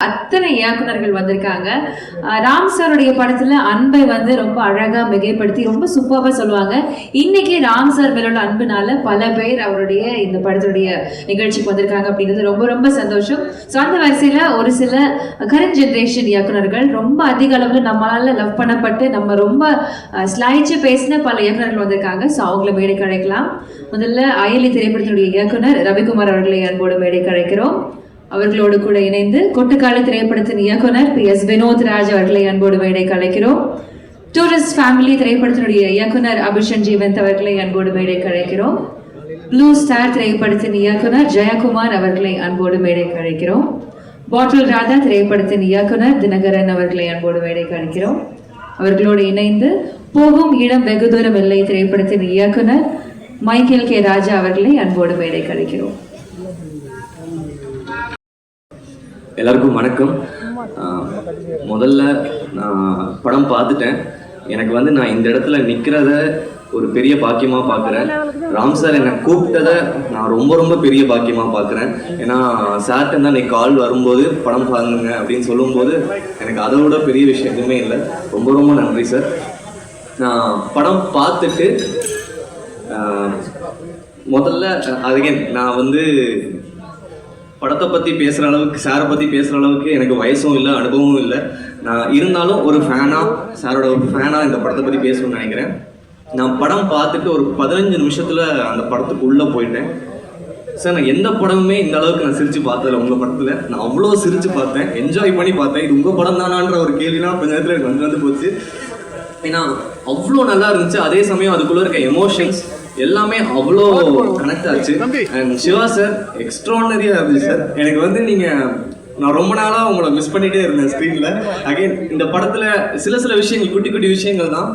அத்தனை இயக்குனர்கள் வந்திருக்காங்க. ராம் சாருடைய படத்துல அன்பை வந்து ரொம்ப அழகா மிகைப்படுத்தி ரொம்ப சூப்பராக சொல்லுவாங்க. இன்னைக்கு ராம் சார் மேலோட அன்புனால பல பேர் அவருடைய இந்த படத்துடைய நிகழ்ச்சிக்கு வந்திருக்காங்க அப்படின்றது ரொம்ப ரொம்ப சந்தோஷம். ஸோ அந்த வரிசையில ஒரு சில கரண்ட் ஜென்ரேஷன் இயக்குனர்கள் ரொம்ப அதிக அளவில் நம்மளால லவ் பண்ணப்பட்டு நம்ம ரொம்ப அஹ், ஸ்லாய்ச்சு பேசின பல இயக்குனர்கள் வந்திருக்காங்க. ஸோ அவங்கள மேடை கழைக்கலாம் முதல்ல அயலி திரைப்படத்தினுடைய இயக்குனர் ரவிக்குமார் அவர்களை அன்போடு மேடை கழைக்கிறோம் அவர்களோடு கூட இணைந்து கொட்டுக்காளி திரைப்படத்தின் இயக்குனர் பி எஸ் வினோத் ராஜ் அவர்களை அன்போடு மேடை கலைக்கிறோம். டூரிஸ்ட் ஃபேமிலி திரைப்படத்தினுடைய இயக்குனர் அபிஷன் ஜீவந்த் அவர்களை அன்போடு மேடை கலைக்கிறோம். ப்ளூ ஸ்டார் திரைப்படத்தின் இயக்குனர் ஜெயக்குமார் அவர்களை அன்போடு மேடை கழிக்கிறோம் பாட்டில் ராதா திரைப்படத்தின் இயக்குனர் தினகரன் அவர்களை அன்போடு மேடை கழிக்கிறோம் அவர்களோடு இணைந்து போகும் இடம் வெகு தூரம் இல்லை திரைப்படத்தின் இயக்குனர் மைக்கேல் கே ராஜா அவர்களை அன்போடு மேடை கழிக்கிறோம் எல்லாருக்கும் வணக்கம். முதல்ல நான் படம் பார்த்துட்டேன். எனக்கு வந்து நான் இந்த இடத்துல நிற்கிறத ஒரு பெரிய பாக்கியமாக பார்க்குறேன். ராம் சார் என்னை கூப்பிட்டதை நான் ரொம்ப ரொம்ப பெரிய பாக்கியமாக பார்க்குறேன். ஏன்னா சார்ட்ட தான் இன்னைக்கு கால் வரும்போது படம் பாருங்க அப்படின்னு சொல்லும்போது எனக்கு அதை விட பெரிய விஷயம் எதுவுமே இல்லை. ரொம்ப ரொம்ப நன்றி சார். நான் படம் பார்த்துட்டு முதல்ல அகைன் நான் வந்து படத்தை பற்றி பேசுகிற அளவுக்கு சாரை பற்றி பேசுகிற அளவுக்கு எனக்கு வயசும் இல்லை அனுபவமும் இல்லை. நான் இருந்தாலும் ஒரு ஃபேனாக சாரோட ஒரு ஃபேனாக இந்த படத்தை பற்றி பேசணும்னு நினைக்கிறேன். நான் படம் பார்த்துட்டு ஒரு பதினஞ்சு நிமிஷத்தில் அந்த படத்துக்கு உள்ளே போயிட்டேன். சார் நான் எந்த படமுமே இந்த அளவுக்கு நான் சிரித்து பார்த்ததில்ல உங்கள் படத்தில். நான் அவ்வளோ சிரித்து பார்த்தேன் என்ஜாய் பண்ணி பார்த்தேன். இது உங்கள் படம் தானான்ற ஒரு கேள்விலாம் கொஞ்ச நேரத்தில் எனக்கு வந்து வந்து போச்சு. ஏன்னா அவ்வளோ நல்லா இருந்துச்சு. அதே சமயம் அதுக்குள்ளே இருக்க எமோஷன்ஸ் எல்லாமே அவ்வளோ கனெக்ட் ஆச்சு. அண்ட் சிவா சார் எக்ஸ்ட்ரானரியாக இருந்துச்சு சார் எனக்கு வந்து நீங்கள் நான் ரொம்ப நாளாக உங்களை மிஸ் பண்ணிகிட்டே இருந்தேன் ஸ்க்ரீனில் அகைன் இந்த படத்தில் சில சில விஷயங்கள் குட்டி குட்டி விஷயங்கள் தான்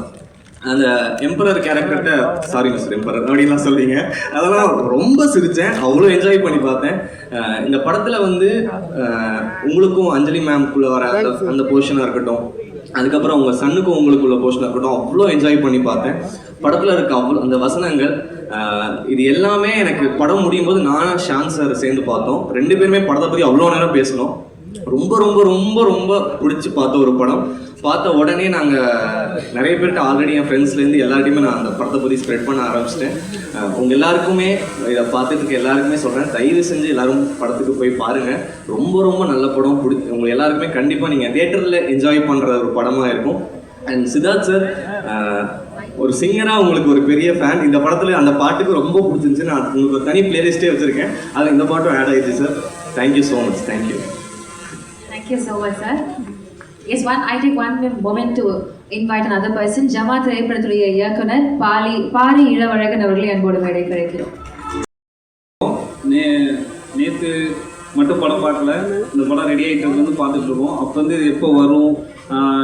அந்த எம்பரர் கேரக்டர்கிட்ட சாரி மிஸ்டர் எம்பரர் அப்படின்லாம் சொல்றீங்க. அதெல்லாம் ரொம்ப சிரித்தேன் அவ்வளோ என்ஜாய் பண்ணி பார்த்தேன். இந்த படத்தில் வந்து உங்களுக்கும் அஞ்சலி மேம்குள்ளே வர அந்த அந்த போர்ஷனாக இருக்கட்டும். அதுக்கப்புறம் உங்கள் சன்னுக்கும் உங்களுக்குள்ள போஸ்டில் இருக்கட்டும் அவ்வளோ என்ஜாய் பண்ணி பார்த்தேன். படத்தில் இருக்க அவ்வளோ அந்த வசனங்கள் இது எல்லாமே எனக்கு படம் முடியும் போது நானும் ஷான் சார் சேர்ந்து பார்த்தோம். ரெண்டு பேருமே படத்தை பற்றி அவ்வளோ நேரம் பேசணும் ரொம்ப ரொம்ப ரொம்ப ரொம்ப பிடிச்சி பார்த்த ஒரு படம். பார்த்த உடனே நாங்கள் நிறைய பேர்கிட்ட ஆல்ரெடி என் ஃப்ரெண்ட்ஸ்லேருந்து எல்லார்ட்டையுமே நான் அந்த படத்தை பற்றி ஸ்ப்ரெட் பண்ண ஆரம்பிச்சிட்டேன். உங்கள் எல்லாருக்குமே இதை பார்த்துட்டு எல்லாருக்குமே சொல்கிறேன் தயவு செஞ்சு எல்லாரும் படத்துக்கு போய் பாருங்கள் ரொம்ப ரொம்ப நல்ல படம். பிடிச்சி உங்கள் எல்லாருக்குமே கண்டிப்பாக நீங்கள் தியேட்டரில் என்ஜாய் பண்ணுற ஒரு படமாக இருக்கும். அண்ட் சித்தார்த் சார் ஒரு சிங்கராக உங்களுக்கு ஒரு பெரிய ஃபேன் இந்த படத்தில் அந்த பாட்டுக்கு ரொம்ப பிடிச்சிருந்துச்சு நான் உங்களுக்கு ஒரு தனி பிளேலிஸ்ட்டே வச்சுருக்கேன். அதில் இந்த பாட்டும் ஆட் ஆயிடுச்சு sir thank you so much thank you thank you so much sir yes one I take one moment to invite other person Jama திரைப்படத்துடைய இயக்குனர் பாலி பாரி இளவழகன் அவர்களை அன்போடு மேடை கிடைக்கிறோம் நே நேற்று மட்டும் படம் பார்க்கல. இந்த படம் ரெடி ஆகிட்டு வந்து பார்த்துட்டு இருக்கோம் அப்போ வந்து இது எப்போ வரும்?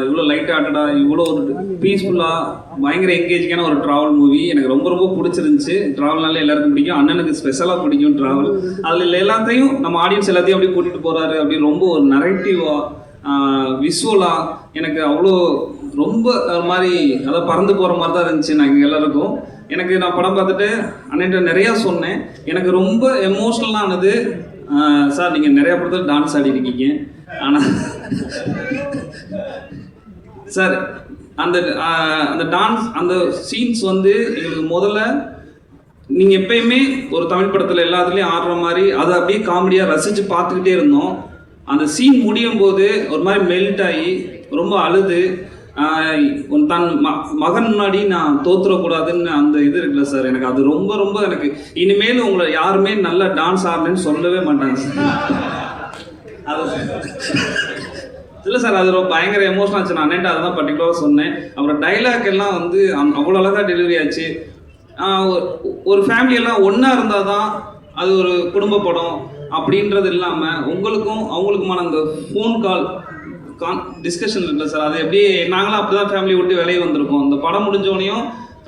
இவ்வளோ லைட் ஆட்டடா இவ்வளோ ஒரு பீஸ்ஃபுல்லாக பயங்கர என்கேஜிங்கான ஒரு ட்ராவல் மூவி எனக்கு ரொம்ப ரொம்ப பிடிச்சிருந்துச்சு. ட்ராவல்னால எல்லாருக்கும் பிடிக்கும். அண்ணனுக்கு ஸ்பெஷலாக பிடிக்கும் ட்ராவல் அதில் எல்லாத்தையும் நம்ம ஆடியன்ஸ் எல்லாத்தையும் அப்படியே கூட்டிகிட்டு போகிறாரு அப்படி ரொம்ப ஒரு நரேட்டிவாக விஷுவலாக எனக்கு அவ்வளோ ரொம்ப மாதிரி அதாவது பறந்து போகிற மாதிரி தான் இருந்துச்சு நாங்கள் எல்லாருக்கும். எனக்கு நான் படம் பார்த்துட்டு அண்ணன்ட்ட நிறையா சொன்னேன். எனக்கு ரொம்ப எமோஷ்னலாக ஆனது சார் நீங்கள் நிறையா படத்தில் டான்ஸ் ஆடி இருக்கீங்க. ஆனால் சார் அந்த அந்த டான்ஸ் அந்த சீன்ஸ் வந்து எங்களுக்கு முதல்ல நீங்கள் எப்பயுமே ஒரு தமிழ் படத்தில் எல்லாத்துலேயும் ஆடுற மாதிரி அதை அப்படியே காமெடியாக ரசித்து பார்த்துக்கிட்டே இருந்தோம். அந்த சீன் முடியும் போது ஒரு மாதிரி மெல்ட் ஆகி ரொம்ப அழுது. தன் ம மகன் முன்னாடி நான் தோத்துறக்கூடாதுன்னு அந்த இது இருக்குல்ல சார் எனக்கு அது ரொம்ப ரொம்ப எனக்கு இனிமேல் உங்களை யாருமே நல்லா டான்ஸ் ஆடணுன்னு சொல்லவே மாட்டாங்க சார் அது இல்லை சார் அது ரொம்ப பயங்கர எமோஷன் ஆச்சு. நான் அண்ணன்ட்ட அதை தான் பர்டிகுலராக சொன்னேன். அப்புறம் டைலாக் எல்லாம் வந்து அவ்வளோ அழகாக டெலிவரி ஆச்சு. ஒரு- ஃபேமிலியெல்லாம் ஒன்றா இருந்தால் தான் அது ஒரு குடும்ப படம். அப்படின்றது இல்லாமல் உங்களுக்கும் அவங்களுக்குமான அந்த ஃபோன் கால் கான் டிஸ்கஷன் இருக்குல்ல சார் அது எப்படி நாங்களும் அப்படி தான் ஃபேமிலி விட்டு வெளியே வந்திருக்கோம். இந்த படம் முடிஞ்சோடனையும்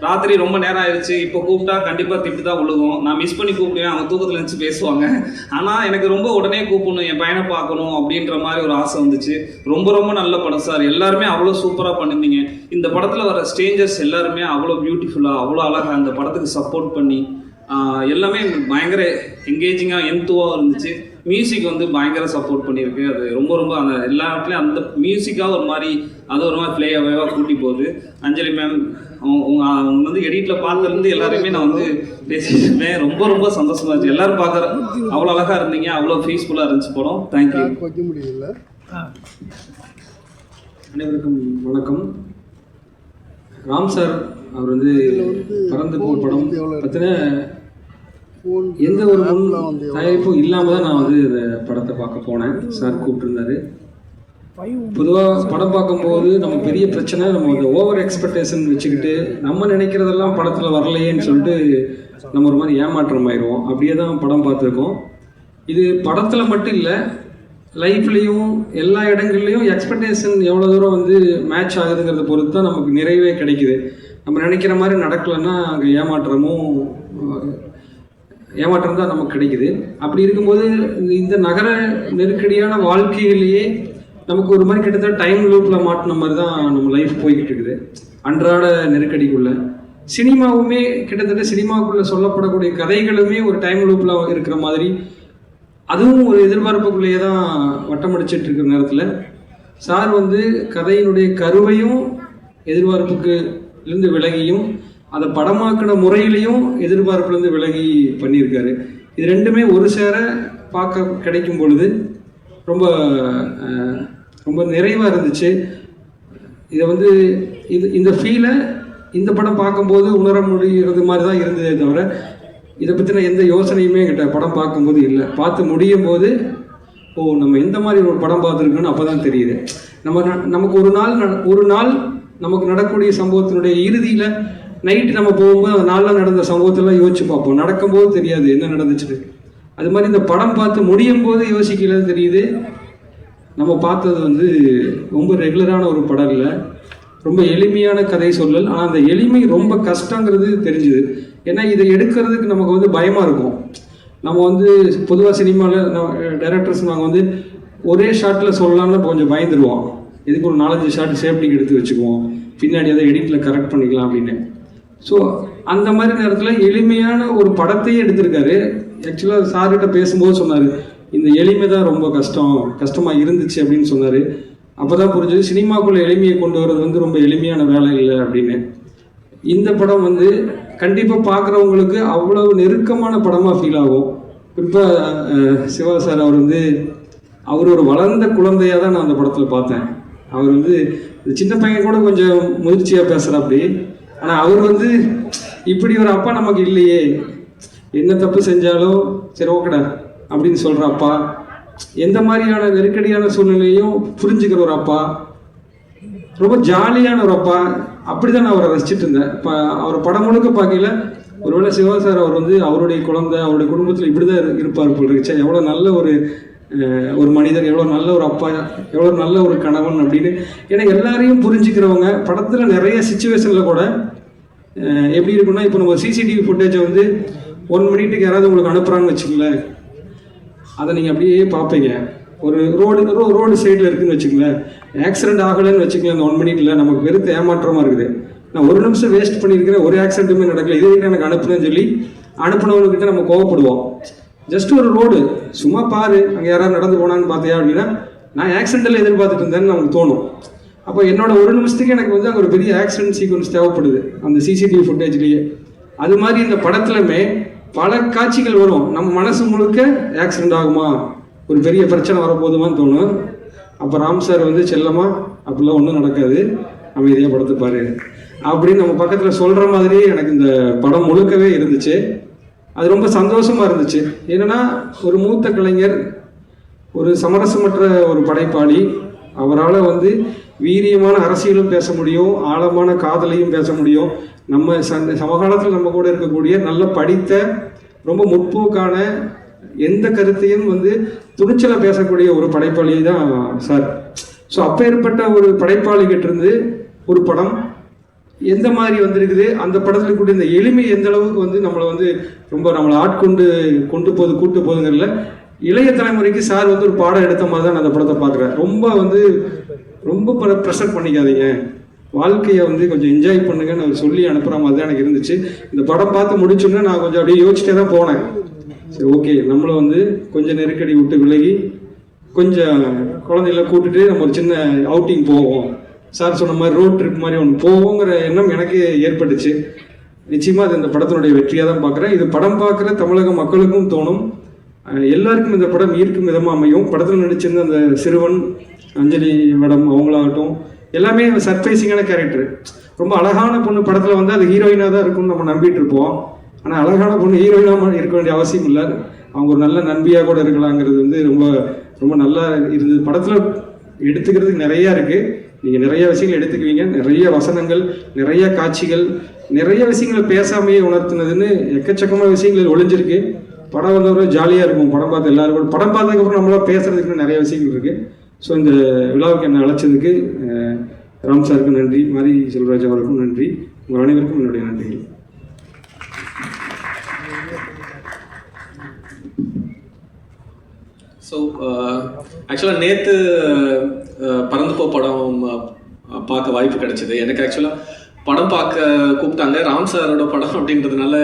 ராத்திரி ரொம்ப நேரம் ஆயிடுச்சு. இப்போ கூப்பிட்டா கண்டிப்பாக திட்டு தான் விழுகும் நான் மிஸ் பண்ணி கூப்பிடுவேன். அவங்க தூக்கத்தில் இருந்துச்சு பேசுவாங்க. ஆனால் எனக்கு ரொம்ப உடனே கூப்பிடணும். என் பையனை பார்க்கணும் அப்படின்ற மாதிரி ஒரு ஆசை வந்துச்சு. ரொம்ப ரொம்ப நல்ல படம் சார் எல்லாருமே அவ்வளோ சூப்பராக பண்ணிருந்தீங்க இந்த படத்தில் வர ஸ்டேஞ்சர்ஸ் எல்லாருமே அவ்வளோ பியூட்டிஃபுல்லாக அவ்வளோ அழகாக அந்த படத்துக்கு சப்போர்ட் பண்ணி எல்லாமே பயங்கர என்கேஜிங்காக எந்துவாக இருந்துச்சு. மியூசிக் வந்து பயங்கர சப்போர்ட் பண்ணியிருக்கு. அது ரொம்ப ரொம்ப அந்த எல்லா இடத்துலையும் அந்த மியூசிக்காக ஒரு மாதிரி அது ஒரு மாதிரி ஃப்ளேவாக கூட்டி போகுது. அஞ்சலி மேம் அவங்க அவங்க வந்து எடிட்டில் பார்த்ததுலேருந்து எல்லாருமே நான் வந்து பேசிட்டு இருந்தேன் ரொம்ப ரொம்ப சந்தோஷமா இருந்துச்சு. எல்லாரும் பார்க்குற அவ்வளோ அழகாக இருந்தீங்க. அவ்வளோ பீஸ்ஃபுல்லாக இருந்துச்சு படம். தேங்க்யூ வைக்க முடியல. அனைவருக்கும் வணக்கம். ராம் சார் அவர் வந்து பறந்து போர் படம். பற்றின எந்த ஒரு? தயாரிப்பும் இல்லாமல் தான் நான் வந்து இந்த படத்தை பார்க்க போனேன். சார் கூப்பிட்டுருந்தாரு. பொதுவாக படம் பார்க்கும்போது நம்ம பெரிய பிரச்சனை நம்ம அந்த ஓவர் எக்ஸ்பெக்டேஷன் வச்சுக்கிட்டு நம்ம நினைக்கிறதெல்லாம் படத்தில் வரலையேன்னு சொல்லிட்டு நம்ம ஒரு மாதிரி ஏமாற்றம் ஆயிடுவோம். அப்படியே தான் படம் பார்த்துருக்கோம். இது படத்தில் மட்டும் இல்லை லைஃப்லேயும் எல்லா இடங்கள்லையும் எக்ஸ்பெக்டேஷன் எவ்வளோ தூரம் வந்து மேட்ச் ஆகுதுங்கிறத பொறுத்து தான் நமக்கு நிறைவே கிடைக்குது. நம்ம நினைக்கிற மாதிரி நடக்கலைன்னா அங்கே ஏமாற்றமும் ஏமாற்றம் தான் நமக்கு கிடைக்குது. அப்படி இருக்கும்போது இந்த- இந்த நகர நெருக்கடியான வாழ்க்கையிலேயே நமக்கு ஒரு மாதிரி கிட்டத்தட்ட டைம் லூப்பில் மாட்டின மாதிரி தான் நம்ம லைஃப் போய்கிட்டு இருக்குது அன்றாட நெருக்கடிக்குள்ள. சினிமாவுமே கிட்டத்தட்ட சினிமாவுக்குள்ள சொல்லப்படக்கூடிய கதைகளுமே ஒரு டைம் லூப்பில் இருக்கிற மாதிரி அதுவும் ஒரு எதிர்பார்ப்புக்குள்ளேயே தான் வட்டமடிச்சிட்டு இருக்கிற நேரத்தில். சார் வந்து கதையினுடைய கருவையும் எதிர்பார்ப்புக்கு இருந்து விலகியும் அதை படமாக்கின முறையிலையும் எதிர்பார்ப்புலேருந்து விலகி பண்ணியிருக்காரு. இது ரெண்டுமே ஒரு சேர பார்க்க கிடைக்கும் பொழுது ரொம்ப ரொம்ப நிறைவாக இருந்துச்சு. இதை வந்து இது இந்த ஃபீலை இந்த படம் பார்க்கும்போது உணர முடிகிறது மாதிரி தான் இருந்ததே தவிர இதை பற்றின எந்த யோசனையுமே என்கிட்ட படம் பார்க்கும்போது இல்லை. பார்த்து முடியும் போது ஓ நம்ம எந்த மாதிரி ஒரு படம் பார்த்துருக்கோன்னு அப்போ தான் தெரியுது. நம்ம நமக்கு ஒரு நாள் ஒரு நாள் நமக்கு நடக்கக்கூடிய சம்பவத்தினுடைய இறுதியில் நைட்டு நம்ம போகும்போது அந்த நாளில் நடந்த சம்பவத்தெல்லாம் யோசிச்சு பார்ப்போம். நடக்கும்போது தெரியாது என்ன நடந்துச்சுன்னு. அது மாதிரி இந்த படம் பார்த்து முடியும் போது யோசிக்கல தெரியுது. நம்ம பார்த்தது வந்து ரொம்ப ரெகுலரான ஒரு படம் இல்லை. ரொம்ப எளிமையான கதை சொல்லல். ஆனால் அந்த எளிமை ரொம்ப கஷ்டங்கிறது தெரிஞ்சுது. ஏன்னா இதை எடுக்கிறதுக்கு நமக்கு வந்து பயமாக இருக்கும். நம்ம வந்து பொதுவாக சினிமாவில் டைரக்டர்ஸ் நாங்கள் வந்து ஒரே ஷாட்டில் சொல்லலாம்னு கொஞ்சம் பயந்துருவோம். இதுக்கு ஒரு நாலஞ்சு ஷாட் சேஃப்டிக்கு எடுத்து வச்சுக்குவோம். பின்னாடி அதை எடிட்டில் கரெக்ட் பண்ணிக்கலாம் அப்படின்னு. ஸோ அந்த மாதிரி நேரத்தில் எளிமையான ஒரு படத்தையே எடுத்திருக்காரு. ஆக்சுவலாக சார்கிட்ட பேசும்போது சொன்னார் இந்த எளிமை தான் ரொம்ப கஷ்டம் கஷ்டமாக இருந்துச்சு அப்படின்னு சொன்னார். அப்போ தான் புரிஞ்சது சினிமாக்குள்ளே எளிமையை கொண்டு வர்றது வந்து ரொம்ப எளிமையான வேலை இல்லை அப்படின்னு. இந்த படம் வந்து கண்டிப்பாக பார்க்குறவங்களுக்கு அவ்வளவு நெருக்கமான படமாக ஃபீல் ஆகும். குறிப்பாக சிவா சார் அவர் வந்து அவர் ஒரு வளர்ந்த குழந்தையாக தான் நான் அந்த படத்தில் பார்த்தேன். அவர் வந்து இந்த சின்ன பையன் கூட கொஞ்சம் முதிர்ச்சியாக பேசுகிறாப்படி ஆனால் அவர் வந்து இப்படி ஒரு அப்பா நமக்கு இல்லையே. என்ன தப்பு செஞ்சாலும் சரி ஓகேடா அப்படின்னு சொல்கிற அப்பா. எந்த மாதிரியான நெருக்கடியான சூழ்நிலையும் புரிஞ்சுக்கிற ஒரு அப்பா. ரொம்ப ஜாலியான ஒரு அப்பா. அப்படிதான் நான் அவரை ரசிச்சுட்டு இருந்தேன். இப்போ அவர் படம் முழுக்க பார்க்கல. ஒருவேளை சிவா சார் அவர் வந்து அவருடைய குழந்தை அவருடைய குடும்பத்தில் இப்படி தான் இருப்பார் போல் இருந்துச்சு எவ்வளோ நல்ல ஒரு ஒரு மனிதர் எவ்வளோ நல்ல ஒரு அப்பா எவ்வளோ நல்ல ஒரு கணவன் அப்படின்னு. ஏன்னா எல்லாரையும் புரிஞ்சுக்கிறவங்க படத்தில் நிறைய சுச்சுவேஷனில் கூட எப்படி இருக்குன்னா இப்போ நம்ம சிசிடிவி ஃபுட்டேஜை வந்து ஒன் மினிட்டுக்கு யாராவது உங்களுக்கு அனுப்புகிறாங்கன்னு வச்சுங்களேன் அதை நீங்கள் அப்படியே பார்ப்பீங்க. ஒரு ரோடு ரோ ரோடு சைடில் இருக்குதுன்னு வச்சுக்கங்களேன். ஆக்சிடென்ட் ஆகலைன்னு வச்சுக்கலாம் இந்த ஒன் மினிட்ல நமக்கு வெறுத்து ஏமாற்றமாக இருக்குது. நான் ஒரு நிமிஷம் வேஸ்ட் பண்ணியிருக்கிறேன் ஒரு ஆக்சிடென்ட்டுமே நடக்கல. இது எனக்கு அனுப்புனேன்னு சொல்லி அனுப்புனவங்கக்கிட்ட நம்ம கோவப்படுவோம். ஜஸ்ட் ஒரு ரோடு சும்மா பாரு அங்கே யாராவது நடந்து போனான்னு பார்த்தியா அப்படின்னா நான் ஆக்சிடென்ட்டில் எதிர்பார்த்துட்டு இருந்தேன்னு நமக்கு தோணும். அப்போ என்னோட ஒரு நிமிஷத்துக்கு எனக்கு வந்து அங்கே ஒரு பெரிய ஆக்சிடென்ட் சீக்வன்ஸ் தேவைப்படுது. அந்த சிசிடிவி ஃபுட்டேஜ்லேயே அது மாதிரி இந்த படத்துலையுமே பல காட்சிகள் வரும். நம்ம மனசு முழுக்க ஆக்சிடென்ட் ஆகுமா? ஒரு பெரிய பிரச்சனை வரப்போகுதுமான்னு தோணும். அப்போ ராம் சார் வந்து செல்லமா அப்படிலாம் ஒன்றும் நடக்காது. அமைதியாக படத்தை அப்படின்னு நம்ம பக்கத்தில் சொல்கிற மாதிரியே எனக்கு இந்த படம் முழுக்கவே இருந்துச்சு. அது ரொம்ப சந்தோஷமாக இருந்துச்சு. என்னென்னா ஒரு மூத்த கலைஞர் ஒரு சமரசமற்ற ஒரு படைப்பாளி அவரால் வந்து வீரியமான அரசியலும் பேச முடியும் ஆழமான காதலையும் பேச முடியும். நம்ம சந்த சமகாலத்தில் நம்ம கூட இருக்கக்கூடிய நல்ல படித்த ரொம்ப முற்போக்கான எந்த கருத்தையும் வந்து துணிச்சலை பேசக்கூடிய ஒரு படைப்பாளி தான் சார். ஸோ அப்போ ஏற்பட்ட ஒரு படைப்பாளிகிட்டிருந்து ஒரு படம் எந்த மாதிரி வந்திருக்குது? அந்த படத்துல கூட இந்த எளிமை எந்த அளவுக்கு வந்து நம்மளை வந்து ரொம்ப நம்மளை ஆட்கொண்டு கொண்டு போகுது கூட்டு போகுதுங்கிறதுல இளைய தலைமுறைக்கு சார் வந்து ஒரு பாடம் எடுத்த மாதிரி தான் நான் அந்த படத்தை பார்க்குறேன். ரொம்ப வந்து ரொம்ப ப்ரெஷர் பண்ணிக்காதீங்க. வாழ்க்கையை வந்து கொஞ்சம் என்ஜாய் பண்ணுங்கன்னு அவர் சொல்லி அனுப்புகிற மாதிரி தான் எனக்கு இருந்துச்சு. இந்த படம் பார்த்து முடிச்சோன்னே நான் கொஞ்சம் அப்படியே யோசிச்சிட்டே தான் போனேன். சரி ஓகே. நம்மளை வந்து கொஞ்சம் நெருக்கடி விட்டு விலகி கொஞ்சம் குழந்தைகளை கூட்டுட்டு நம்ம ஒரு சின்ன அவுட்டிங் போவோம். சார் சொன்ன மாதிரி ரோட் ட்ரிப் மாதிரி ஒன்று போவோங்கிற எண்ணம் எனக்கு ஏற்பட்டுச்சு. நிச்சயமாக அது இந்த படத்தினுடைய வெற்றியாக தான் பார்க்குறேன். இது படம் பார்க்குற தமிழக மக்களுக்கும் தோணும். எல்லாருக்கும் இந்த படம் ஈர்க்கும் விதமாக அமையும். படத்தில் நடிச்சிருந்த அந்த சிறுவன் அஞ்சலி மேடம் அவங்களாகட்டும் எல்லாமே சர்ப்ரைசிங்கான கேரக்டர் ரொம்ப அழகான பொண்ணு படத்தில் வந்து அது ஹீரோயினாக தான் இருக்கும்னு நம்ம நம்பிட்டு இருப்போம். ஆனால் அழகான பொண்ணு ஹீரோயினாக இருக்க வேண்டிய அவசியம் இல்லை. அவங்க ஒரு நல்ல நண்பியாக கூட இருக்கலாங்கிறது வந்து ரொம்ப ரொம்ப நல்லா இருந்தது. படத்தில் எடுத்துக்கிறதுக்கு நிறையா இருக்குது நீங்கள் நிறைய விஷயங்கள் எடுத்துக்குவீங்க. நிறைய வசனங்கள் நிறைய காட்சிகள் நிறைய விஷயங்களை பேசாமையே உணர்த்தினதுன்னு எக்கச்சக்கமான விஷயங்கள் ஒளிஞ்சிருக்கு. படம் வந்தவரை ஜாலியாக இருக்கும். படம் பார்த்து எல்லாரும் கூட. படம் பார்த்ததுக்கப்புறம் நம்மளால பேசுறதுக்கு நிறைய விஷயங்கள் இருக்குது ஸோ இந்த விழாவுக்கு என்னை அழைச்சதுக்கு ராம் சாருக்கும் நன்றி மாரி செல்வராஜ் அவருக்கும் நன்றி. உங்கள் அனைவருக்கும் என்னுடைய நன்றிகள். ஸோ ஆக்சுவலாக நேற்று பறந்து போ படம் பார்க்க வாய்ப்பு கிடைச்சிது. எனக்கு ஆக்சுவலாக படம் பார்க்க கூப்பிட்டாங்க. ராம் சாரோட படம் அப்படின்றதுனால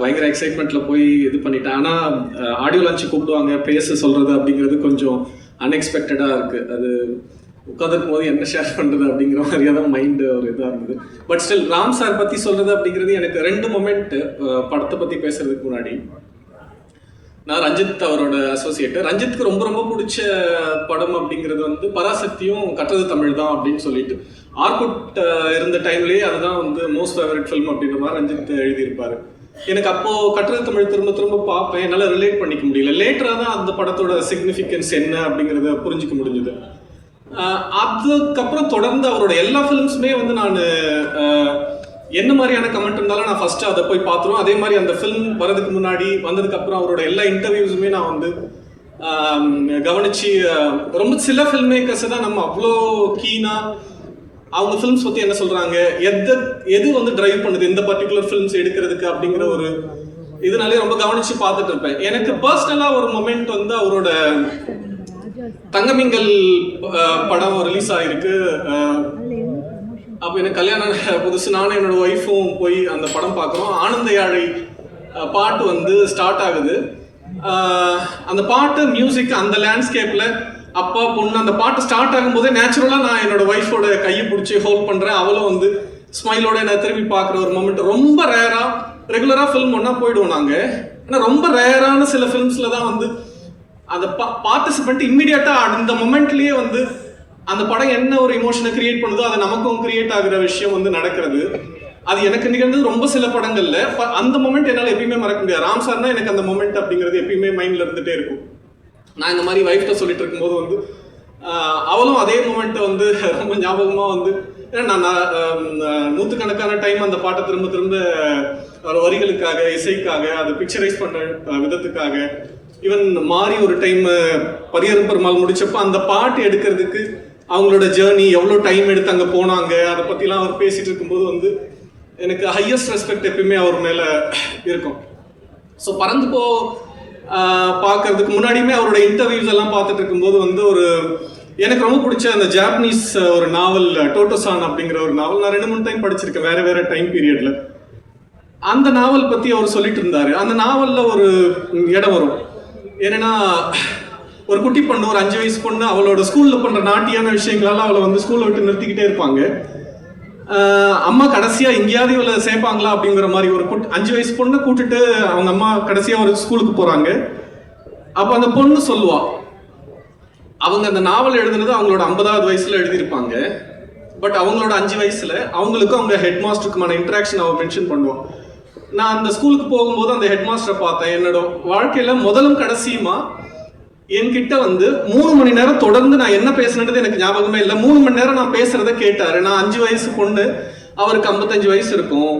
பயங்கர எக்ஸைட்மெண்ட்டில் போய் இது பண்ணிட்டேன். ஆனால் ஆடியோ லான்ச்சு கூப்பிடுவாங்க பேச சொல்கிறது அப்படிங்கிறது கொஞ்சம் அன்எக்ஸ்பெக்டடாக இருக்குது அது உட்காந்துருக்கும் போது என்ன ஷேர் பண்ணுறது அப்படிங்கிற மாதிரியே தான் மைண்டு ஒரு இதாக இருந்தது. பட் ஸ்டில் ராம் சார் பற்றி சொல்கிறது அப்படிங்கிறது எனக்கு ரெண்டு மொமெண்ட்டு படத்தை பற்றி பேசுறதுக்கு முன்னாடி. நான் ரஞ்சித் அவரோட அசோசியேட் ரஞ்சித்துக்கு ரொம்ப ரொம்ப பிடிச்ச படம் அப்படிங்கிறது வந்து பராசக்தியும் கற்றது தமிழ் தான் அப்படின்னு சொல்லிட்டு. ஆர்குட் இருந்த டைம்லயே அதுதான் வந்து மோஸ்ட் ஃபேவரட் ஃபிலிம் அப்படின்ற மாதிரி ரஞ்சித் எழுதியிருப்பாரு. எனக்கு அப்போ கற்றது தமிழ் திரும்ப திரும்ப பார்ப்பேன். என்னால் ரிலேட் பண்ணிக்க முடியல. லேட்டராக தான் அந்த படத்தோட சிக்னிஃபிகன்ஸ் என்ன அப்படிங்கிறத புரிஞ்சுக்க முடிஞ்சது. அதுக்கப்புறம் தொடர்ந்து அவரோட எல்லா ஃபிலிம்ஸுமே வந்து நான் என்ன மாதிரியான கமெண்ட் இருந்தாலும் நான் ஃபஸ்ட்டு அதை போய் பார்த்துருவோம் அதே மாதிரி அந்த ஃபிலிம் வரதுக்கு முன்னாடி வந்ததுக்கு அப்புறம் அவரோட எல்லா இன்டர்வியூஸுமே நான் வந்து கவனிச்சு ரொம்ப சில ஃபில்ம் மேக்கர்ஸ் தான் நம்ம அவ்வளோ கீனாக அவங்க ஃபிலிம்ஸ் பற்றி என்ன சொல்கிறாங்க எது எது வந்து டிரைவ் பண்ணுது இந்த பர்டிகுலர் ஃபிலிம்ஸ் எடுக்கிறதுக்கு அப்படிங்கிற ஒரு இதனாலே ரொம்ப கவனிச்சு பார்த்துட்டு இருப்பேன். எனக்கு பர்சனலாக ஒரு மொமெண்ட் வந்து அவரோட தங்கமிங்கல் படம் ரிலீஸ் ஆகிருக்கு அப்போ எனக்கு கல்யாணம் புதுசு. நானும் என்னோட ஒய்ஃபும் போய் அந்த படம் பார்க்குறோம். ஆனந்த யாழை பாட்டு வந்து ஸ்டார்ட் ஆகுது. அந்த பாட்டு மியூசிக் அந்த லேண்ட்ஸ்கேப்பில் அப்பா பொண்ணு அந்த பாட்டு ஸ்டார்ட் ஆகும்போதே நேச்சுரலாக நான் என்னோட ஒய்ஃபோட கையை பிடிச்சி ஹோல்ட் பண்ணுறேன் அவளும் வந்து ஸ்மைலோட நான் திரும்பி பார்க்குற ஒரு மொமெண்ட் ரொம்ப ரேராக ரெகுலராக ஃபில்ம் ஒன்றா போயிடுவோம் நாங்கள் ஆனால் ரொம்ப ரேரான சில ஃபிலிம்ஸில் தான் வந்து அந்த பார்ட்டிசிபெண்ட் இம்மிடியட்டா அந்த மொமெண்ட்லேயே வந்து அந்த படம் என்ன ஒரு இமோஷனை கிரியேட் பண்ணுதோ அது நமக்கும் கிரியேட் ஆகிற விஷயம் வந்து நடக்கிறது. அது எனக்கு நிகழ்ந்தது ரொம்ப சில படங்கள்ல. ப- அந்த மொமெண்ட் என்னால் எப்பயுமே மறக்க முடியாது. ராம் சார்னா எனக்கு அந்த மொமெண்ட் அப்படிங்கிறது எப்பயுமே மைண்ட்ல இருந்துட்டே இருக்கும். நான் இந்த மாதிரி ஒய்ஃப்ட்ட சொல்லிட்டு இருக்கும்போது வந்து அவளும் அதே மூமெண்ட்டை வந்து ரொம்ப ஞாபகமா வந்து ஏன்னா நான் நூற்றுக்கணக்கான டைம் அந்த பாட்டை திரும்ப திரும்ப வரிகளுக்காக இசைக்காக அதை பிக்சரைஸ் பண்ண விதத்துக்காக ஈவன் மாறி ஒரு டைம் பரியரும் பெருமாள் முடிச்சப்போ அந்த பாட்டு எடுக்கிறதுக்கு அவங்களோட ஜேர்னி எவ்வளோ டைம் எடுத்து அங்கே போனாங்க அதை பற்றிலாம் அவர் பேசிகிட்டு இருக்கும்போது வந்து எனக்கு ஹையஸ்ட் ரெஸ்பெக்ட் எப்பயுமே அவர் மேலே இருக்கும். ஸோ பறந்து போ பார்க்கறதுக்கு முன்னாடியுமே அவரோட இன்டர்வியூஸ் எல்லாம் பார்த்துட்டு இருக்கும்போது வந்து ஒரு எனக்கு ரொம்ப பிடிச்ச அந்த ஜாப்பனீஸ் ஒரு நாவல் டோட்டோசான் அப்படிங்கிற ஒரு நாவல் நான் ரெண்டு மூணு டைம் படிச்சிருக்கேன் வேறு வேறு டைம் பீரியடில் அந்த நாவல் பற்றி அவர் சொல்லிட்டு இருந்தார். அந்த நாவலில் ஒரு இடம் வரும். என்னென்னா ஒரு குட்டி பொண்ணு ஒரு அஞ்சு வயசு பொண்ணு அவளோட ஸ்கூலில் பண்ணுற நாட்டியான விஷயங்களால அவளை வந்து ஸ்கூலில் விட்டு நிறுத்திக்கிட்டே இருப்பாங்க. அம்மா கடைசியா எங்கேயாவது இவளை சேர்ப்பாங்களா அப்படிங்கிற மாதிரி ஒரு குட் அஞ்சு வயசு பொண்ணை கூட்டிட்டு அவங்க அம்மா கடைசியா ஒரு ஸ்கூலுக்கு போறாங்க. அப்ப அந்த பொண்ணு சொல்லுவா அவங்க அந்த நாவல் எழுதுனது அவங்களோட ஐம்பதாவது வயசுல எழுதியிருப்பாங்க. பட் அவங்களோட அஞ்சு வயசுல அவங்களுக்கும் அவங்க ஹெட் மாஸ்டருக்குமான இன்ட்ராக்ஷன் அவன் மென்ஷன் பண்ணுவோம் நான் அந்த ஸ்கூலுக்கு போகும்போது அந்த ஹெட் மாஸ்டரை பார்த்தேன். என்னோட வாழ்க்கையில முதலும் கடைசியுமா என்கிட்ட வந்து மூணு மணி நேரம் தொடர்ந்து நான் என்ன பேசுனது எனக்கு ஞாபகமே இல்லை. மூணு மணி நேரம் நான் பேசுறத கேட்டாரு. நான் அஞ்சு வயசு பொண்ணு. அவருக்கு ஐம்பத்தஞ்சு வயசு இருக்கும்.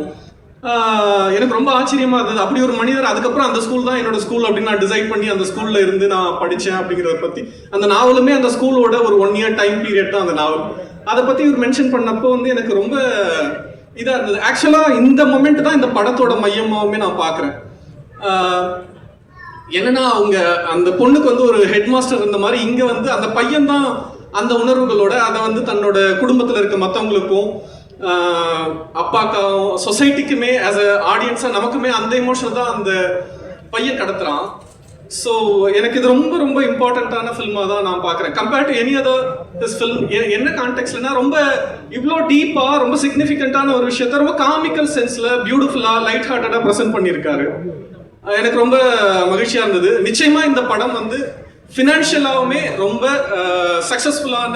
எனக்கு ரொம்ப ஆச்சரியமா இருந்தது. அப்படி ஒரு மனிதர் அதுக்கப்புறம் அந்த ஸ்கூல் தான் என்னோட ஸ்கூல் அப்படின்னு நான் டிசைட் பண்ணி அந்த ஸ்கூல்ல இருந்து நான் படித்தேன் அப்படிங்கிறத பத்தி. அந்த நாவலுமே அந்த ஸ்கூலோட ஒரு ஒன் இயர் டைம் பீரியட் தான் அந்த நாவல். அதை பத்தி இவர் மென்ஷன் பண்ணப்போ வந்து எனக்கு ரொம்ப இதாக இருந்தது. ஆக்சுவலாக இந்த மொமெண்ட் தான் இந்த படத்தோட மையமாகவுமே நான் பார்க்குறேன் என்னன்னா அவங்க அந்த பொண்ணுக்கு வந்து ஒரு ஹெட் மாஸ்டர் இருந்த மாதிரி இங்க வந்து அந்த பையன் தான் அந்த உணர்வுகளோட அதை வந்து தன்னோட குடும்பத்துல இருக்க மற்றவங்களுக்கும் அப்பாக்காவும் சொசைட்டிக்குமே ஆஸ் அ ஆடியன்ஸா நமக்குமே அந்த எமோஷன் தான் அந்த பையன் கடத்துறான். ஸோ எனக்கு இது ரொம்ப ரொம்ப இம்பார்ட்டண்ட்டான ஃபில்மாக தான் நான் பார்க்குறேன். Compared to any other this film என்ன கான்டெக்ட்லனா ரொம்ப இவ்வளோ டீப்பாக ரொம்ப சிக்னிஃபிகண்ட்டான ஒரு விஷயத்த ரொம்ப காமிக்கல் சென்ஸில் பியூட்டிஃபுல்லாக லைட் ஹார்ட்டடாக ப்ரெசென்ட் பண்ணியிருக்காரு. எனக்கு ரொம்ப மகிழ்ச்சியாக இருந்தது. நிச்சயமாக இந்த படம் வந்து ஃபினான்ஷியலாகவுமே ரொம்ப சக்ஸஸ்ஃபுல்லான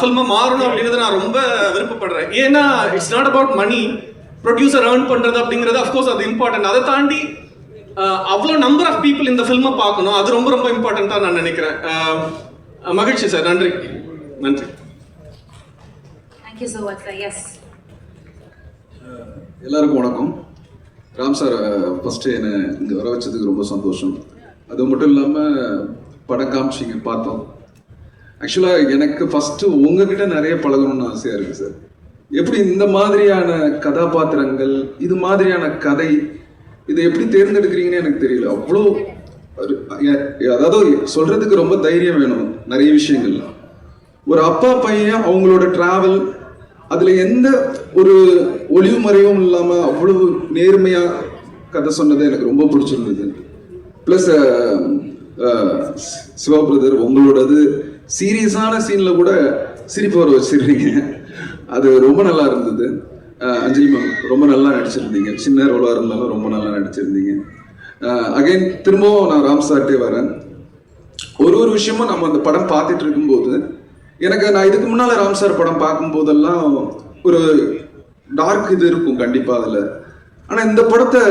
ஃபில்மாக மாறணும் அப்படிங்கிறத நான் ரொம்ப விருப்பப்படுறேன். ஏன்னா it's not about money producer earn பண்ணுறது அப்படிங்கிறது அஃப்கோர்ஸ் அது இம்பார்ட்டன்ட் அதை தாண்டி அவ்வளோ நம்பர் ஆஃப் பீப்புள் இந்த ஃபில்மை பார்க்கணும். அது ரொம்ப ரொம்ப இம்பார்ட்டண்ட்டாக நான் நினைக்கிறேன். மகிழ்ச்சி சார் நன்றி. நன்றி. Thank you so much sir yes எல்லாருக்கும் வணக்கம். ராம் சார் ஃபஸ்ட்டு என்னை இங்கே வர வச்சதுக்கு ரொம்ப சந்தோஷம். அது மட்டும் இல்லாமல் படம் காமிச்சிங்க பார்த்தோம். ஆக்சுவலாக எனக்கு ஃபஸ்ட்டு உங்ககிட்ட நிறைய பழகணும்னு ஆசையாக இருக்குது சார். எப்படி இந்த மாதிரியான கதாபாத்திரங்கள் இது மாதிரியான கதை இதை எப்படி தேர்ந்தெடுக்கிறீங்கன்னு எனக்கு தெரியல. அவ்வளோ ஒரு- அதாவது சொல்கிறதுக்கு ரொம்ப தைரியம் வேணும் நிறைய விஷயங்கள்லாம் ஒரு அப்பா பையன் அவங்களோட டிராவல் அதுல எந்த ஒரு ஒளிவு மறைவும் இல்லாம அவ்வளவு நேர்மையா கதை சொன்னது எனக்கு ரொம்ப பிடிச்சிருந்தது. பிளஸ் சிவா பிரதர் உங்களோடது சீரியஸான சீன்ல கூட சிரிப்பு வர வச்சிருக்கீங்க அது ரொம்ப நல்லா இருந்தது. அஞ்சலி மேம் ரொம்ப நல்லா நடிச்சிருந்தீங்க. சின்ன ரோலாக இருந்தாலும் ரொம்ப நல்லா நடிச்சிருந்தீங்க. அகைன் திரும்பவும் நான் ராம் சார்ட்டே வரேன். ஒரு ஒரு விஷயமும் நம்ம அந்த படம் பார்த்துட்டு இருக்கும்போது எனக்கு நான் இதுக்கு முன்னால ராம் சார் படம் பார்க்கும் போதெல்லாம் ஒரு டார்க் இது இருக்கும் கண்டிப்பாக அதில். ஆனால் இந்த படத்தை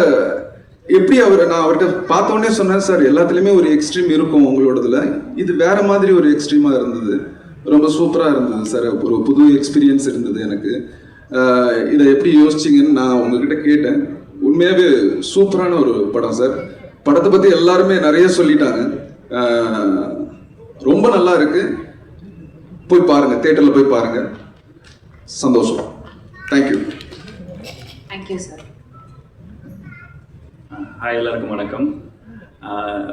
எப்படி அவர் நான் அவர்கிட்ட பார்த்தோன்னே சொன்னேன் சார் எல்லாத்துலேயுமே ஒரு எக்ஸ்ட்ரீம் இருக்கும் உங்களோடதுல. இது வேற மாதிரி ஒரு எக்ஸ்ட்ரீமாக இருந்தது. ரொம்ப சூப்பராக இருந்தது சார். ஒரு புது எக்ஸ்பீரியன்ஸ் இருந்தது எனக்கு. இதை எப்படி யோசிச்சிங்கன்னு நான் உங்ககிட்ட கேட்டேன். உண்மையாகவே சூப்பரான ஒரு படம் சார். படத்தை பற்றி எல்லாருமே நிறைய சொல்லிட்டாங்க. ரொம்ப நல்லா இருக்குது போய் பாருங்க தேட்டர்ல போய் பாருங்க. சந்தோஷம். தேங்க்யூ தேங்க்யூ சார் ஹாய் எல்லாருக்கும் வணக்கம்.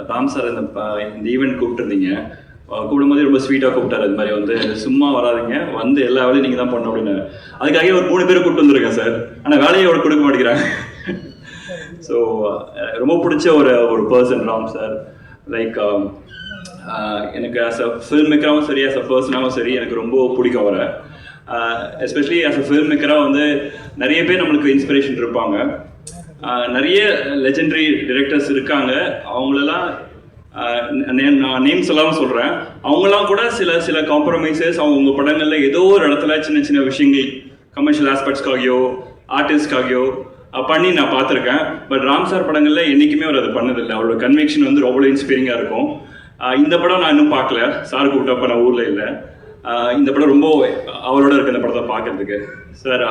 ராம் சார் இந்த ப- இந்த ஈவெண்ட் கூப்பிட்டுருந்தீங்க. ஆஹ் கூப்பிடும்போது ரொம்ப ஸ்வீட்டாக கூப்பிட்டாரு. இது மாதிரி வந்து சும்மா வராதீங்க. வந்து எல்லா வேலையும் நீங்கள் தான் பண்ணணும் அப்படின்னு. அதுக்காக ஒரு மூணு பேர் கூப்பிட்டு வந்திருக்கேன் சார் ஆனால் வேலையை அவர் கொடுக்க மாட்டேங்கிறாங்க. ஸோ ரொம்ப பிடிச்ச ஒரு ஒரு பர்சன் ராம் சார் லைக் எனக்கு ஆஸ் அ ஃபில்ம் மேக்கராகவும் சரி ஆஸ் அ பர்சனாகவும் சரி எனக்கு ரொம்ப பிடிக்கும் அவரை. எஸ்பெஷலி ஆஸ் அ ஃபில்ம் மேக்கராக வந்து நிறைய பேர் நம்மளுக்கு இன்ஸ்பிரேஷன் இருப்பாங்க. நிறைய லெஜெண்டரி டிரெக்டர்ஸ் இருக்காங்க. அவங்களெல்லாம் நான் நேம்ஸ் எல்லாம் சொல்கிறேன் அவங்களாம் கூட சில சில காம்ப்ரமைசஸ் அவங்க உங்கள் படங்களில் ஏதோ ஒரு இடத்துல சின்ன சின்ன விஷயங்கள் கமர்ஷியல் ஆஸ்பெக்ட்ஸ்க்காகியோ ஆர்டிஸ்ட்காகியோ பண்ணி நான் பார்த்துருக்கேன். பட் ராம் சார் படங்களில் என்றைக்குமே அவர் அதை பண்ணதில்லை. அவரோட கன்வெக்ஷன் வந்து ரொம்ப இன்ஸ்பைரிங்காக இருக்கும். இந்த படம் நான் இன்னும் பார்க்கல. சார் கூப்பிட்டப்ப நான் ஊரில் இல்லை. இந்த படம் ரொம்ப அவரோட இருக்க இந்த படத்தை பார்க்கறதுக்கு. Sir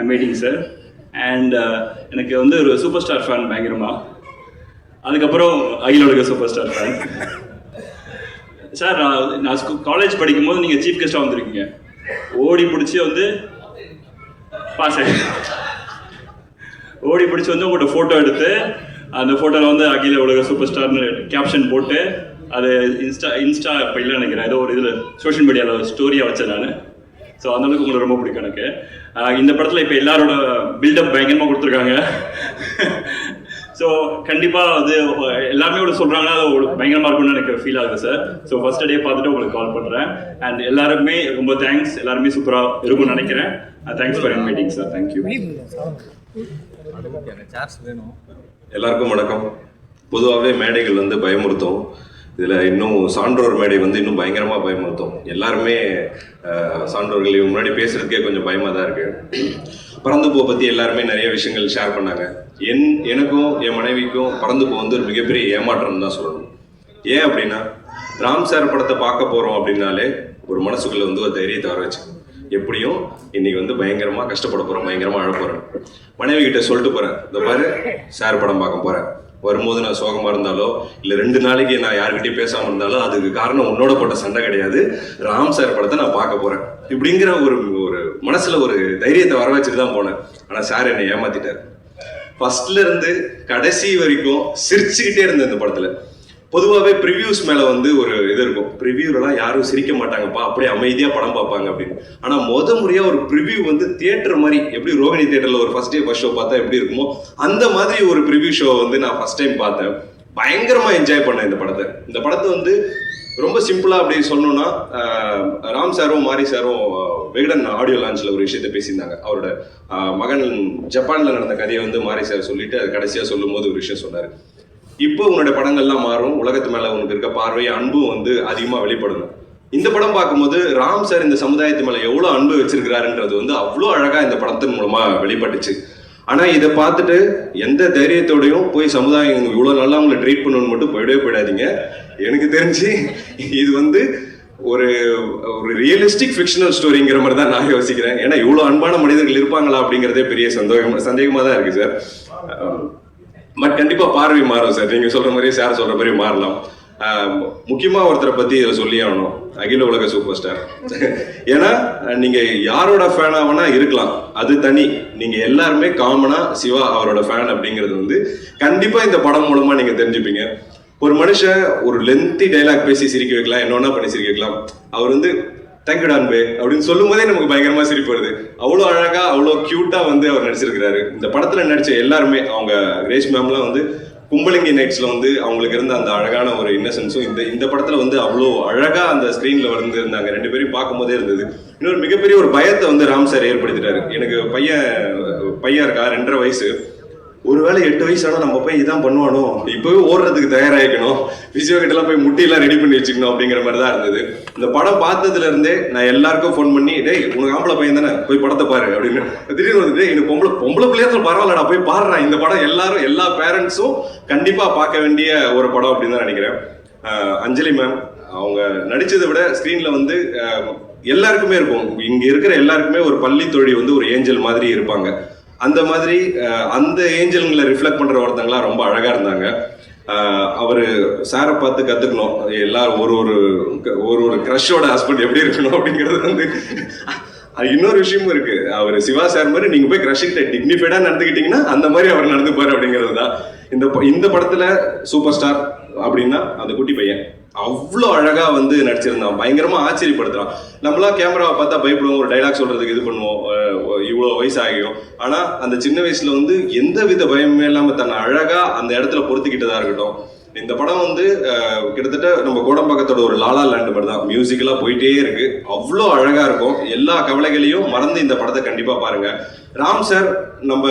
I meeting sir and எனக்கு வந்து ஒரு சூப்பர் ஸ்டார் ஃபேன் பயங்கரமா. அதுக்கப்புறம் அகில உலக சூப்பர் ஸ்டார் ஃபேன் சார் நான் நான் காலேஜ் படிக்கும்போது நீங்கள் சீஃப் கெஸ்ட்டாக வந்திருக்கீங்க. ஓடி பிடிச்சி வந்து பாஸ் ஓடி பிடிச்சி வந்து உங்கள்கிட்ட ஃபோட்டோ எடுத்து அந்த ஃபோட்டோவில் வந்து அகில உலக சூப்பர் ஸ்டார்னு கேப்ஷன் போட்டு அது இன்ஸ்டா இன்ஸ்டா இப்போ இல்லை நினைக்கிறேன். ஏதோ ஒரு இதில் சோஷியல் மீடியாவில் ஸ்டோரியாக வச்சேன் நான். ஸோ அந்தளவுக்கு உங்களுக்கு ரொம்ப பிடிக்கும் எனக்கு. இந்த படத்தில் இப்போ எல்லாரோட பில்டப் பயங்கரமாக கொடுத்துருக்காங்க. ஸோ கண்டிப்பாக அது எல்லாருமே ஒரு சொல்கிறாங்கன்னா அது ஒரு பயங்கரமாக இருக்கும்னு எனக்கு ஃபீல் ஆகுது சார் ஸோ ஃபஸ்ட் டே பார்த்துட்டு உங்களுக்கு கால் பண்ணுறேன் அண்ட் எல்லாருமே ரொம்ப தேங்க்ஸ் எல்லாருமே சூப்பராக இருக்கும்னு நினைக்கிறேன். Thanks for inviting sir thank you எல்லாருக்கும் வணக்கம். பொதுவாகவே மேடைகள் வந்து பயமுறுத்தும். இதில் இன்னும் சான்றோர் மேடை வந்து இன்னும் பயங்கரமாக பயமுறுத்தும். எல்லாருமே சான்றோர்கள் இவங்க முன்னாடி பேசுறதுக்கே கொஞ்சம் பயமாக தான் இருக்குது பறந்து போ பற்றி எல்லாருமே நிறைய விஷயங்கள் ஷேர் பண்ணாங்க. என் எனக்கும் என் மனைவிக்கும் பறந்து போ வந்து ஒரு மிகப்பெரிய ஏமாற்றம் தான் சொல்லணும். ஏன் அப்படின்னா ராம் சார் படத்தை பார்க்க போகிறோம் அப்படின்னாலே ஒரு மனசுக்குள்ள வந்து ஒரு தைரியத்தை வர வச்சு. எப்படியும் இன்னைக்கு வந்து பயங்கரமாக கஷ்டப்பட போகிறோம் பயங்கரமாக அழ போறேன் மனைவி கிட்ட சொல்லிட்டு போகிறேன் இந்த பாரு சார் படம் பார்க்க போகிறேன் வரும்போது நான் சோகமா இருந்தாலோ இல்ல ரெண்டு நாளைக்கு நான் யார்கிட்டயும் பேசாம இருந்தாலோ அதுக்கு காரணம் உன்னோட போட்ட சண்டை கிடையாது. ராம் சார் படத்தை நான் பார்க்க போறேன். இப்படிங்கிற ஒரு ஒரு மனசுல ஒரு தைரியத்தை வர வச்சுட்டு தான் போனேன். ஆனா சார் என்னை ஏமாத்திட்டாரு. ஃபர்ஸ்ட்ல இருந்து கடைசி வரைக்கும் சிரிச்சுக்கிட்டே இருந்தேன் இந்த படத்துல. பொதுவாகவே ப்ரிவ்யூஸ் மேலே வந்து ஒரு இது இருக்கும். ப்ரிவ்யூலாம் யாரும் சிரிக்க மாட்டாங்கப்பா அப்படியே அமைதியாக படம் பார்ப்பாங்க அப்படின்னு. ஆனால் முத முறையாக ஒரு ப்ரிவியூ வந்து தியேட்டர் மாதிரி எப்படி ரோகிணி தியேட்டரில் ஒரு ஃபர்ஸ்ட் டே ஃபஸ்ட் ஷோ பார்த்தா எப்படி இருக்குமோ அந்த மாதிரி ஒரு ப்ரிவியூ ஷோ வந்து நான் ஃபர்ஸ்ட் டைம் பார்த்தேன். பயங்கரமாக என்ஜாய் பண்ணேன் இந்த படத்தை. இந்த படத்தை வந்து ரொம்ப சிம்பிளாக அப்படி சொல்லணும்னா ராம் சாரும் மாரி சாரும் விகடன் ஆடியோ லான்ச்சில் ஒரு விஷயத்தை பேசியிருந்தாங்க. அவரோட மகன் ஜப்பானில் நடந்த கதையை வந்து மாரி சார் சொல்லிட்டு அது கடைசியாக சொல்லும்போது ஒரு விஷயம் சொன்னார். இப்போ உன்னோட படங்கள்லாம் மாறும். உலகத்து மேலே உனக்கு இருக்க பார்வை அன்பும் வந்து அதிகமாக வெளிப்படும் இந்த படம் பார்க்கும்போது ராம் சார் இந்த சமுதாயத்து மேலே எவ்வளோ அன்பு வச்சிருக்கிறாருன்றது வந்து அவ்வளோ அழகாக இந்த படத்தின் மூலமாக வெளிப்பட்டுச்சு. ஆனால் இதை பார்த்துட்டு எந்த தைரியத்தோடையும் போய் சமுதாயம் இவ்வளோ நல்லா உங்களை ட்ரீட் பண்ணணும்னு மட்டும் போயிடவே போயிடாதீங்க. எனக்கு தெரிஞ்சு இது வந்து ஒரு ஒரு ரியலிஸ்டிக் ஃபிக்ஷனல் ஸ்டோரிங்கிற மாதிரி தான் நான் யோசிக்கிறேன். ஏன்னா இவ்வளோ அன்பான மனிதர்கள் இருப்பாங்களா அப்படிங்கிறதே பெரிய சந்தோகம் சந்தேகமாக தான் இருக்கு சார் பட் கண்டிப்பா பார்வை மாறும் சார் நீங்க சொல்ற மாதிரி சார் சொல்ற மாதிரி மாறலாம். முக்கியமாக முக்கியமா ஒருத்தரை பத்தி இதை சொல்லி ஆகணும். அகில உலக சூப்பர் ஸ்டார் ஏன்னா நீங்க யாரோட ஃபேனா வேணா இருக்கலாம். அது தனி. நீங்க எல்லாருமே காமனா சிவா அவரோட ஃபேன் அப்படிங்கிறது வந்து கண்டிப்பா இந்த படம் மூலமா நீங்க தெரிஞ்சுப்பீங்க. ஒரு மனுஷன் ஒரு லென்த்தி டைலாக் பேசி சிரிக்க வைக்கலாம். என்ன பண்ணி சிரிக்க வைக்கலாம். அவர் வந்து தேங்க்யூ டான்பே அப்படின்னு சொல்லும் போதே நமக்கு பயங்கரமா சிரிப்பு வருது. அவ்வளோ அழகா அவ்வளோ கியூட்டா வந்து அவர் நடிச்சிருக்கிறாரு. இந்த படத்துல நடிச்ச எல்லாருமே அவங்க ரேஷ் மேம்லாம் வந்து கும்பலிங்கி நைட்ஸ்ல வந்து அவங்களுக்கு இருந்த அந்த அழகான ஒரு இன்னசென்ஸும் இந்த இந்த படத்துல வந்து அவ்வளோ அழகா அந்த ஸ்க்ரீன்ல வந்து இருந்தாங்க ரெண்டு பேரும் பார்க்கும்போதே இருந்தது. இன்னொரு மிகப்பெரிய ஒரு பயத்தை வந்து ராம் சார் ஏற்படுத்திட்டாரு. எனக்கு பையன் பையன் இருக்கா ரெண்டரை வயசு. ஒருவேளை எட்டு வயசு நம்ம போய் இதான் பண்ணுவானோ? இப்பவே ஓடுறதுக்கு தயாராகிக்கணும். பிசியோ கிட்டலாம் போய் முட்டியெல்லாம் ரெடி பண்ணி வச்சுக்கணும் அப்படிங்கிற மாதிரி தான் இருந்தது. இந்த படம் பார்த்ததுல இருந்தே நான் எல்லாருக்கும் ஃபோன் பண்ணி டேய் உனக்கு ஆம்பளை பையன் தானே? போய் படத்தை பாரு அப்படின்னு. திடீர்னு வந்துட்டு எனக்கு பொம்பளை பொம்பளை பிள்ளையாத்துல பரவாயில்லடா போய் பாடுறா இந்த படம் எல்லாரும் எல்லா பேரண்ட்ஸும் கண்டிப்பா பார்க்க வேண்டிய ஒரு படம் அப்படின்னு தான் நினைக்கிறேன். அஞ்சலி மேம் அவங்க நடிச்சதை விட ஸ்க்ரீனில் வந்து எல்லாருக்குமே இருக்கும். இங்க இருக்கிற எல்லாருக்குமே ஒரு பள்ளி தொழில் வந்து ஒரு ஏஞ்சல் மாதிரி இருப்பாங்க. அந்த மாதிரி அந்த ஏஞ்சல்களை ரிஃப்ளெக்ட் பண்ணுற ஒருத்தங்களாம் ரொம்ப அழகாக இருந்தாங்க. அவர் சாரை பார்த்து கற்றுக்கணும் எல்லாரும் ஒரு ஒரு ஒரு ஒரு க்ரஷோட ஹஸ்பண்ட் எப்படி இருக்கணும் அப்படிங்கிறது வந்து இன்னொரு விஷயமும் இருக்கு. அவர் சிவா சார் மாதிரி நீங்க போய் கிரஷ் கிட்ட டிக்னிஃபைடா நடந்துக்கிட்டீங்கன்னா அந்த மாதிரி அவர் நடந்துப்பாரு அப்படிங்கிறது தான். இந்த இந்த படத்துல சூப்பர் ஸ்டார் அப்படின்னா அந்த குட்டி பையன். அவ்வளோ அழகாக வந்து நடிச்சிருந்தான். பயங்கரமாக ஆச்சரியப்படுத்துகிறான் நம்மளாம் கேமராவை பார்த்தா பயப்படுவோம். ஒரு டைலாக் சொல்றதுக்கு இது பண்ணுவோம். இவ்வளோ வயசு ஆனால் அந்த சின்ன வயசில் வந்து எந்த வித பயமே இல்லாமல் தன்னை அழகாக அந்த இடத்துல பொறுத்துக்கிட்டதாக இருக்கட்டும். இந்த படம் வந்து கிட்டத்தட்ட நம்ம கோடம்பாக்கத்தோட ஒரு லாலா லேண்ட் மாதிரி தான். மியூசிக்கெல்லாம் போயிட்டே இருக்கு. அவ்வளோ அழகா இருக்கும். எல்லா கவலைகளையும் மறந்து இந்த படத்தை கண்டிப்பா பாருங்க. ராம் சார் நம்ம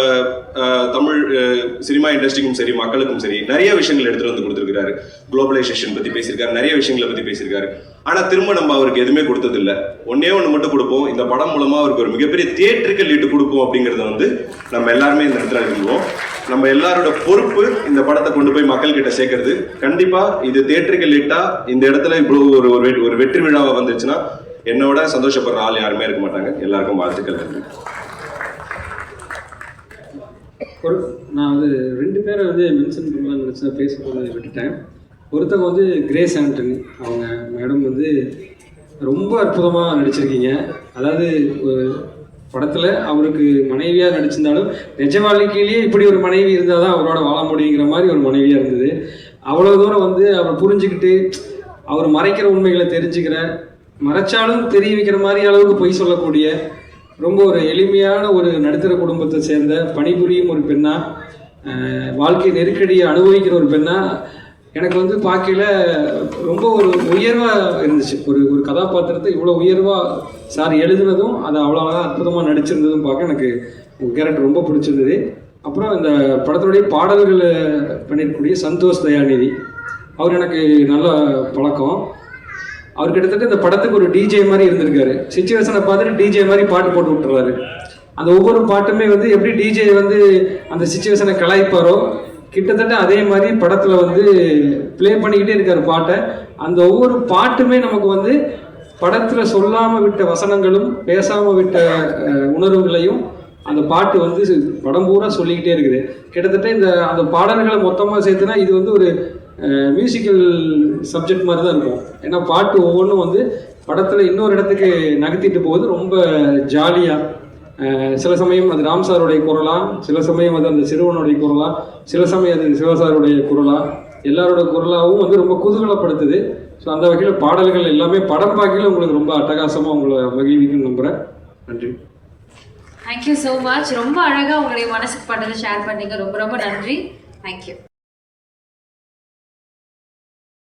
தமிழ் சினிமா இண்டஸ்ட்ரிக்கும் சரி மக்களுக்கும் சரி நிறைய விஷயங்கள் எடுத்துட்டு வந்து கொடுத்துருக்காரு குளோபலைசேஷன் பத்தி பேசியிருக்காரு நிறைய விஷயங்களை பத்தி பேசியிருக்காரு. ஆனா திரும்ப நம்ம அவருக்கு எதுவுமே கொடுத்தது இல்ல ஒன்னே ஒன்று மட்டும் கொடுப்போம். இந்த படம் மூலமா அவருக்கு ஒரு மிகப்பெரிய தியேட்டருக்கு லீட்டு கொடுப்போம் அப்படிங்கறத வந்து நம்ம எல்லாருமே இந்த இடத்துல விரும்புவோம் நம்ம எல்லாரோட பொறுப்பு இந்த படத்தை கொண்டு போய் மக்கள் கிட்ட சேர்க்கறது. கண்டிப்பா இது தியேட்டருக்கு லீட்டா இந்த இடத்துல இவ்வளவு ஒரு ஒரு வெற்றி- ஒரு வெற்றி வந்துச்சுன்னா என்னோட சந்தோஷப்படுற ஆள் யாருமே இருக்க மாட்டாங்க. எல்லாருக்கும் வாழ்த்துக்கள் நன்றி. ஒரு நான் வந்து ரெண்டு பேரை வந்து மென்ஷன் பண்ணலாம்னு பேச பேசும்போது விட்டுட்டேன். ஒருத்தவங்க வந்து கிரேஸ் ஆண்டனி அவங்க மேடம் வந்து ரொம்ப அற்புதமாக நடிச்சிருக்கீங்க. அதாவது படத்தில் அவருக்கு மனைவியாக நடிச்சிருந்தாலும் நிஜ வாழ்க்கையிலேயே இப்படி ஒரு மனைவி இருந்தால் தான் அவரோட வாழ முடியுங்கிற மாதிரி ஒரு மனைவியாக இருந்தது. அவ்வளோ தூரம் வந்து அவர் புரிஞ்சுக்கிட்டு அவர் மறைக்கிற உண்மைகளை தெரிஞ்சுக்கிற மறைச்சாலும் தெரிய வைக்கிற மாதிரி அளவுக்கு பொய் சொல்லக்கூடிய ரொம்ப ஒரு எளிமையான ஒரு நடுத்தர குடும்பத்தை சேர்ந்த பணிபுரியும் ஒரு பெண்ணா வாழ்க்கை நெருக்கடியை அனுபவிக்கிற ஒரு பெண்ணா எனக்கு வந்து பார்க்கையில ரொம்ப ஒரு உயர்வாக இருந்துச்சு. ஒரு ஒரு கதாபாத்திரத்தை இவ்வளோ உயர்வாக சார் எழுதுனதும் அதை அவ்வளோ அழகாக அற்புதமாக நடிச்சிருந்ததும் பார்க்க எனக்கு உங்கள் கேரக்டர் ரொம்ப பிடிச்சிருந்தது. அப்புறம் இந்த படத்துடைய பாடல்களை பண்ணியிருக்கக்கூடிய சந்தோஷ் தயாநிதி. அவர் எனக்கு நல்ல பழக்கம். அவர் கிட்டத்தட்ட இந்த படத்துக்கு ஒரு டிஜே மாதிரி இருந்திருக்காரு. சுச்சுவேஷனை பார்த்துட்டு டிஜே மாதிரி பாட்டு போட்டு விட்டுறாரு. அந்த ஒவ்வொரு பாட்டுமே வந்து எப்படி டிஜே வந்து அந்த சுச்சுவேஷனை கலாய்ப்பாரோ கிட்டத்தட்ட அதே மாதிரி படத்தில் வந்து ப்ளே பண்ணிக்கிட்டே இருக்கார் பாட்டை. அந்த ஒவ்வொரு பாட்டுமே நமக்கு வந்து படத்தில் சொல்லாமல் விட்ட வசனங்களும் பேசாமல் விட்ட உணர்வுகளையும் அந்த பாட்டு வந்து படம் பூரா சொல்லிக்கிட்டே இருக்குது. கிட்டத்தட்ட இந்த அந்த பாடல்களை மொத்தமாக சேர்த்துனா இது வந்து ஒரு மியூசிக்கல் சப்ஜெக்ட் மாதிரி தான் இருக்கும். ஏன்னா பாட்டு ஒவ்வொன்றும் வந்து படத்தில் இன்னொரு இடத்துக்கு நகர்த்திட்டு போகுது ரொம்ப ஜாலியாக சில சமயம் அது ராம் சாருடைய குரலா சில சமயம் அது அந்த சிறுவனுடைய குரலா சில சமயம் அது சிவசாருடைய குரலா எல்லாரோட குரலாகவும் வந்து ரொம்ப குதூகலப்படுத்துது. ஸோ அந்த வகையில் பாடல்கள் எல்லாமே படம் பார்க்கல உங்களுக்கு ரொம்ப அட்டகாசமாக உங்களை மகிழ்விக்கும் நம்புகிறேன் நன்றி. தேங்க்யூ ஸோ மச் ரொம்ப அழகாக உங்களுடைய மனசுக்கு பட்டதை ஷேர் பண்ணீங்க. ரொம்ப ரொம்ப நன்றி. தேங்க்யூ